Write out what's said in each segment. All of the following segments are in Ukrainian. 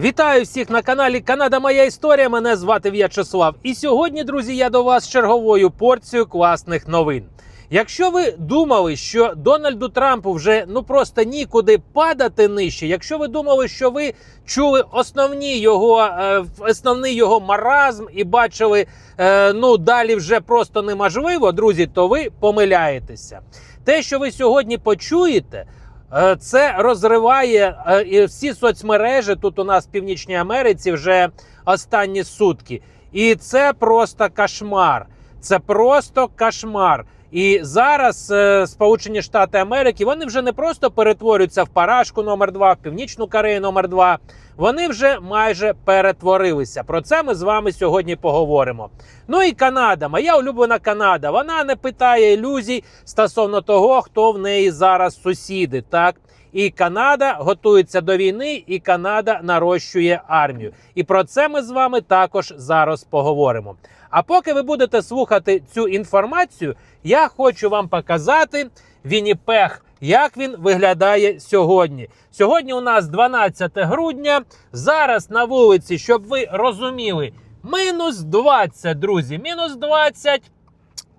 Вітаю всіх на каналі Канада Моя Історія. Мене звати В'ячеслав. І сьогодні, друзі, я до вас черговою порцією класних новин. Якщо ви думали, що Дональду Трампу вже ну просто нікуди падати нижче, якщо ви думали, що ви чули основні його е, основний його маразм і бачили, е, ну далі вже просто неможливо, друзі, то ви помиляєтеся. Те, що ви сьогодні почуєте. Е, Це розриває е, всі соцмережі тут у нас в Північній Америці вже останні сутки. І це просто кошмар. Це просто кошмар. І зараз е, Сполучені Штати Америки вони вже не просто перетворюються в парашку номер 2 в Північну Корею номер 2 Вони вже майже перетворилися. Про це ми з вами сьогодні поговоримо. Ну і Канада, моя улюблена Канада. Вона не питає ілюзій стосовно того, хто в неї зараз сусіди. Так і Канада готується до війни, і Канада нарощує армію. І про це ми з вами також зараз поговоримо. А поки ви будете слухати цю інформацію, я хочу вам показати Вінніпех, як він виглядає сьогодні. Сьогодні у нас 12 грудня. Зараз на вулиці, щоб ви розуміли, мінус 20, друзі. Мінус 20.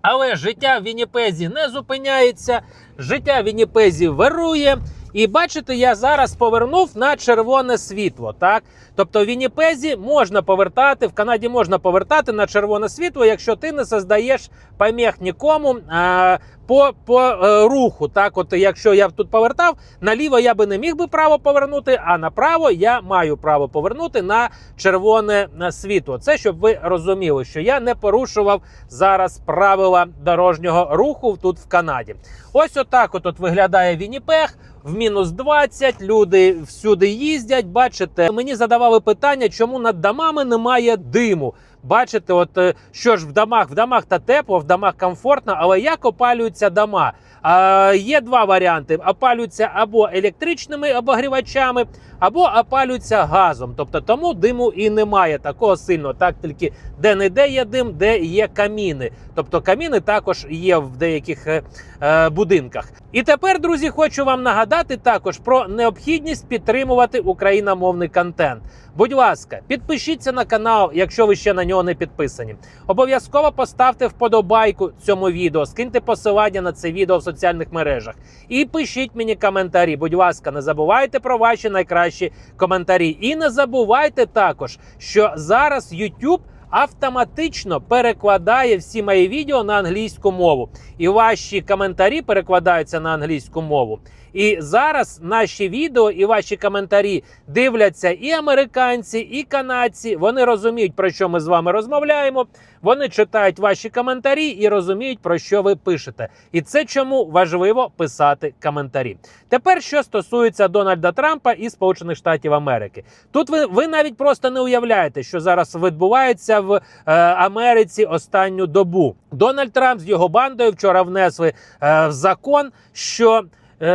Але життя в Вінніпезі не зупиняється, життя в Вінніпезі вирує. І бачите, я зараз повернув на червоне світло. Так, тобто в Вінніпезі можна повертати, в Канаді можна повертати на червоне світло, якщо ти не создаєш помех нікому а, по по е, руху. Так, от якщо я тут повертав, наліво я би не міг би право повернути, а направо я маю право повернути на червоне е, світло. Це щоб ви розуміли, що я не порушував зараз правила дорожнього руху тут в Канаді. Ось отак от, виглядає Вінніпех. В мінус 20 люди всюди їздять. Бачите, мені задавали питання, чому над домами немає диму. Бачите, от е, що ж в домах, в домах та тепло, в домах комфортно, але як опалюються дома? А, є два варіанти: опалюються або електричними обогрівачами, або опалюються газом. Тобто тому диму і немає такого сильного. Так тільки де не де є дим, де є каміни. Тобто каміни також є в деяких е, е, будинках. І тепер, друзі, хочу вам нагадати також про необхідність підтримувати україномовний контент. Будь ласка, підпишіться на канал, якщо ви ще на нього не підписані. Обов'язково поставте вподобайку цьому відео, скиньте посилання на це відео в соціальних мережах і пишіть мені коментарі. Будь ласка, не забувайте про ваші найкращі коментарі. І не забувайте також, що зараз YouTube автоматично перекладає всі мої відео на англійську мову, і ваші коментарі перекладаються на англійську мову. І зараз наші відео і ваші коментарі дивляться і американці, і канадці. Вони розуміють, про що ми з вами розмовляємо. Вони читають ваші коментарі і розуміють, про що ви пишете. І це чому важливо писати коментарі. Тепер, що стосується Дональда Трампа і Сполучених Штатів Америки, тут ви, ви навіть просто не уявляєте, що зараз відбувається в е, Америці останню добу. Дональд Трамп з його бандою вчора внесли е, в закон, що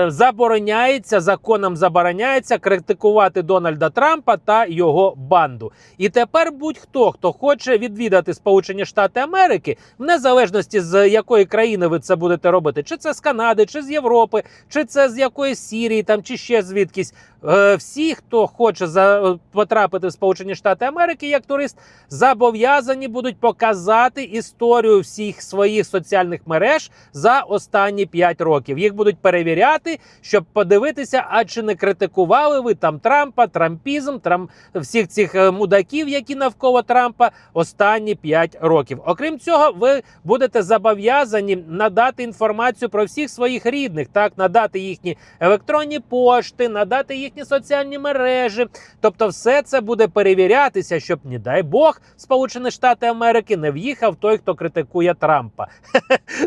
забороняється законом забороняється критикувати Дональда Трампа та його банду. І тепер будь-хто, хто хоче відвідати Сполучені Штати Америки, в незалежності з якої країни ви це будете робити, чи це з Канади, чи з Європи, чи це з якоїсь Сірії, там чи ще звідкись. Е, Всі, хто хоче за потрапити в Сполучені Штати Америки як турист, зобов'язані будуть показати історію всіх своїх соціальних мереж за останні 5 років. Їх будуть перевіряти, щоб подивитися, а чи не критикували ви там Трампа, Трампізм, трам всіх цих е, мудаків, які навколо Трампа останні 5 років. Окрім цього, ви будете зобов'язані надати інформацію про всіх своїх рідних, так надати їхні електронні пошти, надати їхні соціальні мережі. Тобто, все це буде перевірятися, щоб, не дай Бог, Сполучені Штати Америки не в'їхав той, хто критикує Трампа.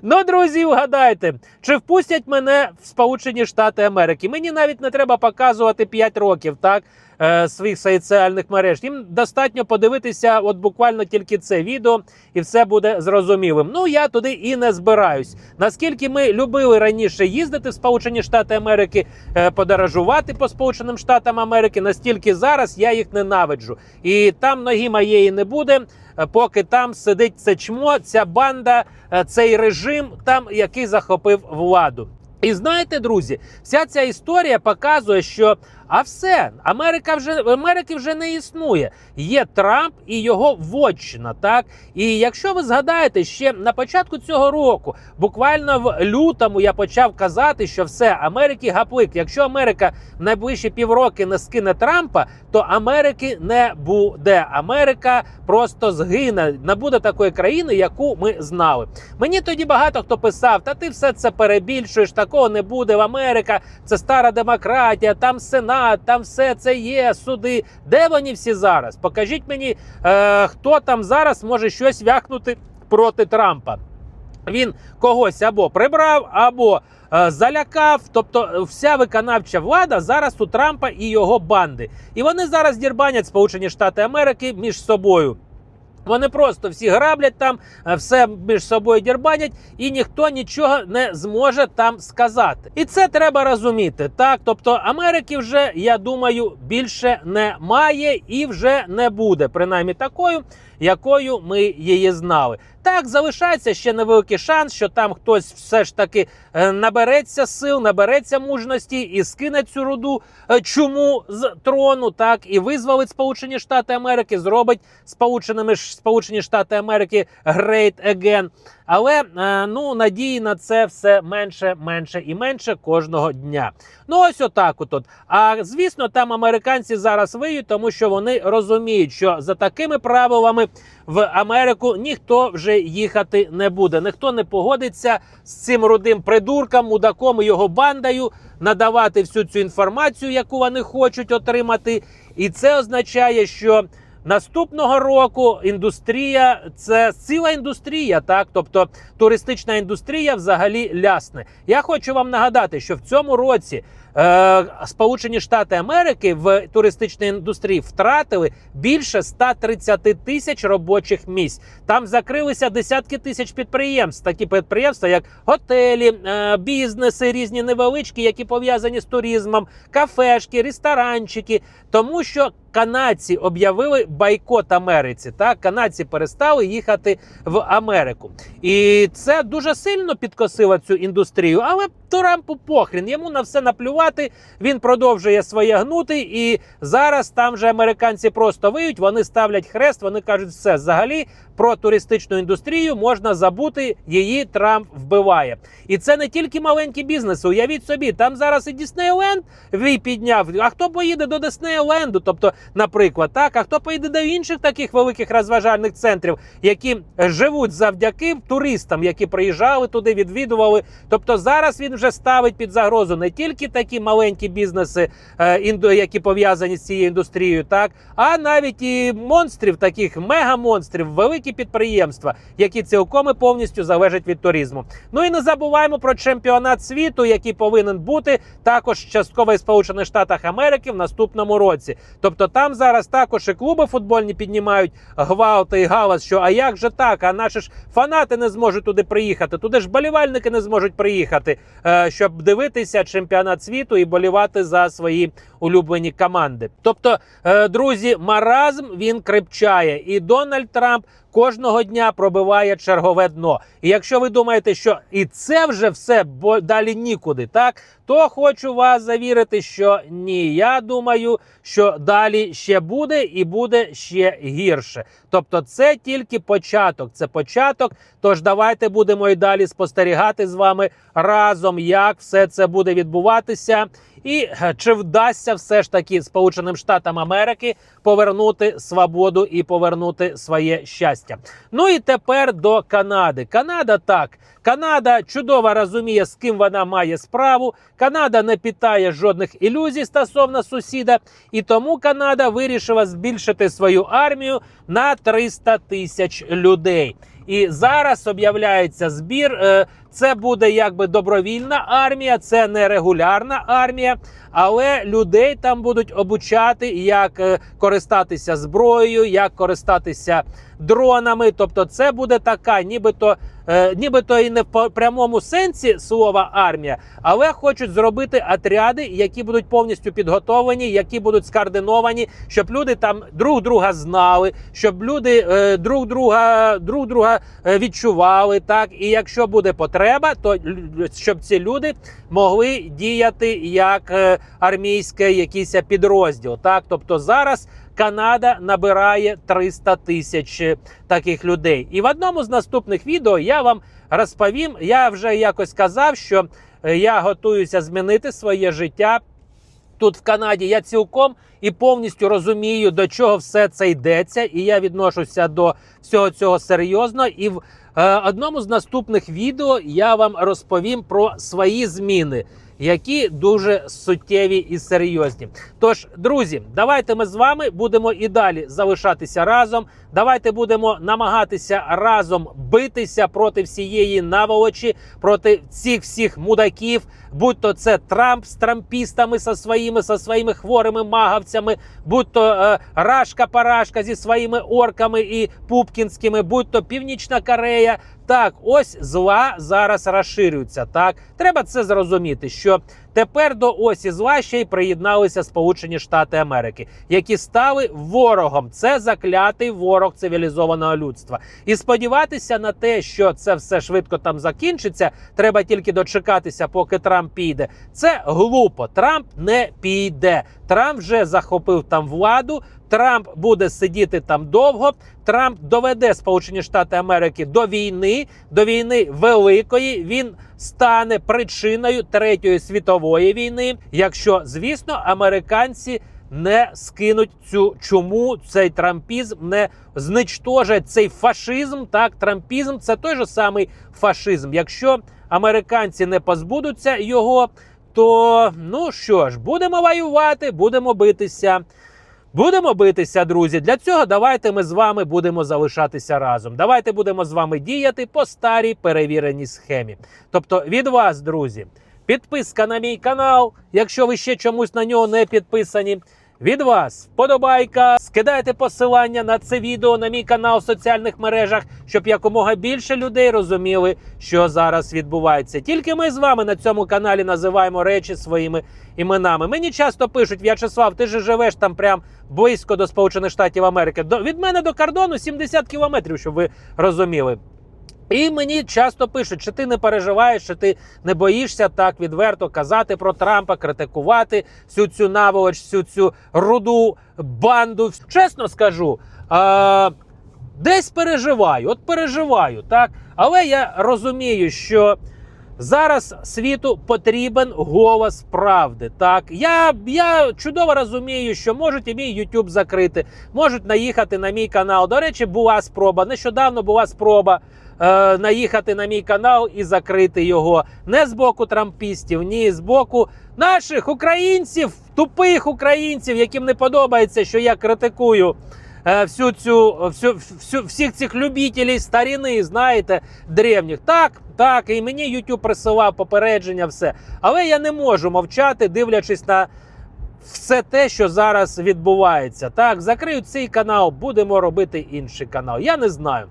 Ну, друзі, вгадайте, чи впустять мене в Сполучені Штати Америки? Мені навіть не треба показувати 5 років, так. е, Своїх соціальних мереж їм достатньо подивитися, от буквально тільки це відео, і все буде зрозумілим. Ну я туди і не збираюсь. Наскільки ми любили раніше їздити в Сполучені Штати Америки, е, подорожувати по Сполученим Штатам Америки, настільки зараз я їх ненавиджу. І там ноги моєї не буде. е, Поки там сидить це чмо, ця банда, цей режим, там який захопив владу. І знаєте, друзі, вся ця історія показує, що А все, Америка вже Америки вже не існує. Є Трамп і його вотчина. Так і якщо ви згадаєте, ще на початку цього року, буквально в лютому, я почав казати, що все Америки гаплик. Якщо Америка найближчі півроки не скине Трампа, то Америки не буде. Америка просто згине. Не буде такої країни, яку ми знали. Мені тоді багато хто писав: та ти все це перебільшуєш, такого не буде в Америка. Це стара демократія, там сенат, там все це є, суди. Де вони всі зараз? Покажіть мені, е, хто там зараз може щось вякнути проти Трампа. Він когось або прибрав, або е, залякав. Тобто, е, вся виконавча влада зараз у Трампа і його банди. І вони зараз дірбанять Сполучені Штати Америки між собою. Вони просто всі граблять там, е, все між собою дірбанять, і ніхто нічого не зможе там сказати. І це треба розуміти. Так, тобто Америки вже я думаю більше немає і вже не буде, принаймні такою, якою ми її знали. Так, залишається ще невеликий шанс, що там хтось все ж таки е, набереться сил, набереться мужності і скине цю руду е, чуму з трону, так і визволить Сполучені Штати Америки, зробить Сполученими Сполучені Штати Америки great again. Але е, ну надії на це все менше, менше і менше кожного дня. Ну ось отак. От. А звісно, там американці зараз виють, тому що вони розуміють, що за такими правилами в Америку ніхто вже їхати не буде. Ніхто не погодиться з цим рудим придурком, мудаком і його бандою надавати всю цю інформацію, яку вони хочуть отримати. І це означає, що наступного року індустрія це ціла індустрія, так тобто туристична індустрія взагалі лясне. Я хочу вам нагадати, що в цьому році. Е, Сполучені Штати Америки в туристичній індустрії втратили більше 130 тисяч робочих місць. Там закрилися десятки тисяч підприємств. Такі підприємства, як готелі, е, бізнеси, різні невеличкі, які пов'язані з туризмом, кафешки, ресторанчики. Тому що канадці об'явили бойкот Америці. Так, канадці перестали їхати в Америку, і це дуже сильно підкосило цю індустрію. Але Трампу похрін, йому на все наплювати. Він продовжує своє гнути, і зараз там же американці просто виють. Вони ставлять хрест. Вони кажуть, все взагалі про туристичну індустрію можна забути. Її Трамп вбиває. І це не тільки маленькі бізнеси. Уявіть собі, там зараз і Діснейленд вій підняв. А хто поїде до Диснейленду? Тобто, наприклад, так, а хто поїде до інших таких великих розважальних центрів, які живуть завдяки туристам, які приїжджали туди, відвідували. Тобто зараз він вже ставить під загрозу не тільки такі маленькі бізнеси, е, які пов'язані з цією індустрією, так а навіть і монстрів, таких мегамонстрів, великі підприємства, які цілком і повністю залежать від туризму. Ну і не забуваємо про чемпіонат світу, який повинен бути також частково і Сполучених Штатах Америки в наступному році. Тобто там зараз також і клуби футбольні піднімають гвалти і галас, що а як же так? А наші ж фанати не зможуть туди приїхати. Туди ж болівальники не зможуть приїхати, е, щоб дивитися чемпіонат світу і болівати за свої улюблені команди. Тобто, е, друзі, маразм він крепчає, і Дональд Трамп. Кожного дня пробиває чергове дно. І якщо ви думаєте, що і це вже все, бо далі нікуди, так то хочу вас завірити, що ні. Я думаю, що далі ще буде і буде ще гірше. Тобто, це тільки початок. Це початок. Тож давайте будемо і далі спостерігати з вами разом, як все це буде відбуватися. І е, чи вдасться все ж таки Сполученим Штатам Америки повернути свободу і повернути своє щастя? Ну і тепер до Канади. Канада так. Канада чудово розуміє, з ким вона має справу. Канада не питає жодних ілюзій стосовно сусіда, і тому Канада вирішила збільшити свою армію на 300 тисяч людей. І зараз об'являється збір. е, Це буде якби добровільна армія, це не регулярна армія, але людей там будуть обучати, як е, користатися зброєю, як користатися дронами. Тобто, це буде така, нібито, е, нібито і не в прямому сенсі слова армія, але хочуть зробити отряди, які будуть повністю підготовлені, які будуть скоординовані, щоб люди там друг друга знали, щоб люди е, друг друга друг друга е, відчували. Так і якщо буде потреба. то щоб ці люди могли діяти як е, армійський якийсь підрозділ. Так, тобто зараз Канада набирає 300 тисяч таких людей. І в одному з наступних відео я вам розповім. Я вже якось казав, що е, я готуюся змінити своє життя тут в Канаді. Я цілком і повністю розумію, до чого все це йдеться, і я відношуся до всього цього серйозно. І в е, одному з наступних відео я вам розповім про свої зміни. Які дуже суттєві і серйозні. Тож, друзі, давайте ми з вами будемо і далі залишатися разом. Давайте будемо намагатися разом битися проти всієї наволочі, проти цих всіх мудаків, будь то це Трамп з трампістами со своїми, со своїми хворими магавцями, будь то е, Рашка Парашка зі своїми орками і Пупкінськими, будь то Північна Корея. Так, ось зла зараз розширюються. Так, треба це зрозуміти, що тепер до осі зла ще й приєдналися Сполучені Штати Америки, які стали ворогом. Це заклятий ворог цивілізованого людства. І сподіватися на те, що це все швидко там закінчиться, треба тільки дочекатися, поки Трамп піде. Це глупо. Трамп не піде. Трамп вже захопив там владу. Трамп буде сидіти там довго. Трамп доведе Сполучені Штати Америки до війни, до війни великої. Він стане причиною третьої світової війни, якщо звісно американці не скинуть цю чуму, цей трампізм, не зничтожать цей фашизм. Так, трампізм це той же самий фашизм. Якщо американці не позбудуться його, то ну що ж, будемо воювати, будемо битися. Будемо битися, друзі. Для цього давайте ми з вами будемо залишатися разом. Давайте будемо з вами діяти по старій перевіреній схемі. Тобто від вас, друзі, підписка на мій канал, якщо ви ще чомусь на нього не підписані. Від вас вподобайка, скидайте посилання на це відео на мій канал в соціальних мережах, щоб якомога більше людей розуміли, що зараз відбувається. Тільки ми з вами на цьому каналі називаємо речі своїми іменами. Мені часто пишуть: В'ячеслав, ти ж живеш там прям близько до Сполучених Штатів Америки. До від мене до кордону 70 кілометрів, щоб ви розуміли. І мені часто пишуть, що ти не переживаєш, що ти не боїшся так відверто казати про Трампа, критикувати всю цю наволоч, всю цю руду банду. Чесно скажу, а, десь переживаю, от переживаю, так. Але я розумію, що зараз світу потрібен голос правди. Так, я, я чудово розумію, що можуть і мій YouTube закрити, можуть наїхати на мій канал. До речі, була спроба. Нещодавно була спроба е, наїхати на мій канал і закрити його не з боку трампістів, ні з боку наших українців, тупих українців, яким не подобається, що я критикую. е, Всю цю всю, всю всіх цих любителів старіни, знаєте, древніх. Так, так, і мені YouTube присилав попередження, все. Але я не можу мовчати, дивлячись на все те, що зараз відбувається. Так, закриють цей канал, будемо робити інший канал. Я не знаю.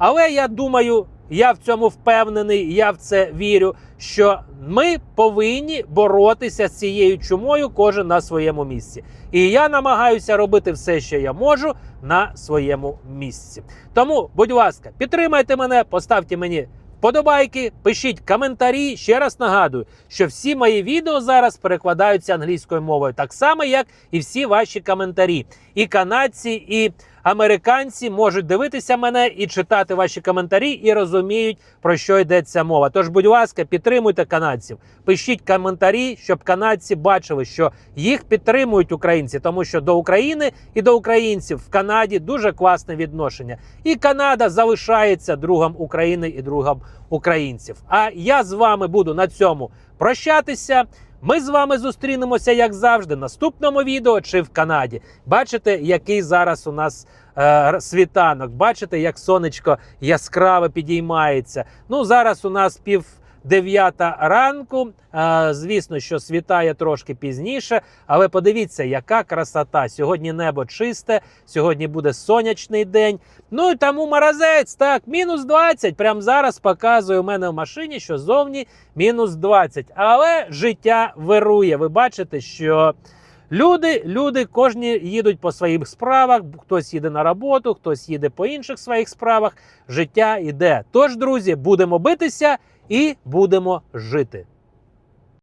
Але я думаю, я в цьому впевнений, я в це вірю, що ми повинні боротися з цією чумою, кожен на своєму місці. І я намагаюся робити все, що я можу на своєму місці. Тому, будь ласка, підтримайте мене, поставте мені вподобайки, пишіть коментарі. Ще раз нагадую, що всі мої відео зараз перекладаються англійською мовою, так само, як і всі ваші коментарі. І канадці, і американці можуть дивитися мене і читати ваші коментарі, і розуміють, про що йдеться мова. Тож, будь ласка, підтримуйте канадців, пишіть коментарі, щоб канадці бачили, що їх підтримують українці, тому що до України і до українців в Канаді дуже класне відношення. І Канада залишається другом України і другом українців. А я з вами буду на цьому прощатися. Ми з вами зустрінемося, як завжди, в наступному відео чи в Канаді. Бачите, який зараз у нас е, світанок. Бачите, як сонечко яскраво підіймається. Ну, зараз у нас пів. Дев'ята ранку, звісно, що світає трошки пізніше, але подивіться, яка красота. Сьогодні небо чисте, сьогодні буде сонячний день. Ну і тому морозець, так, мінус 20. Прямо зараз показує у мене в машині, що зовні мінус 20. Але життя вирує. Ви бачите, що люди, люди кожні їдуть по своїх справах. Хтось їде на роботу, хтось їде по інших своїх справах. Життя йде. Тож, друзі, будемо битися і будемо жити.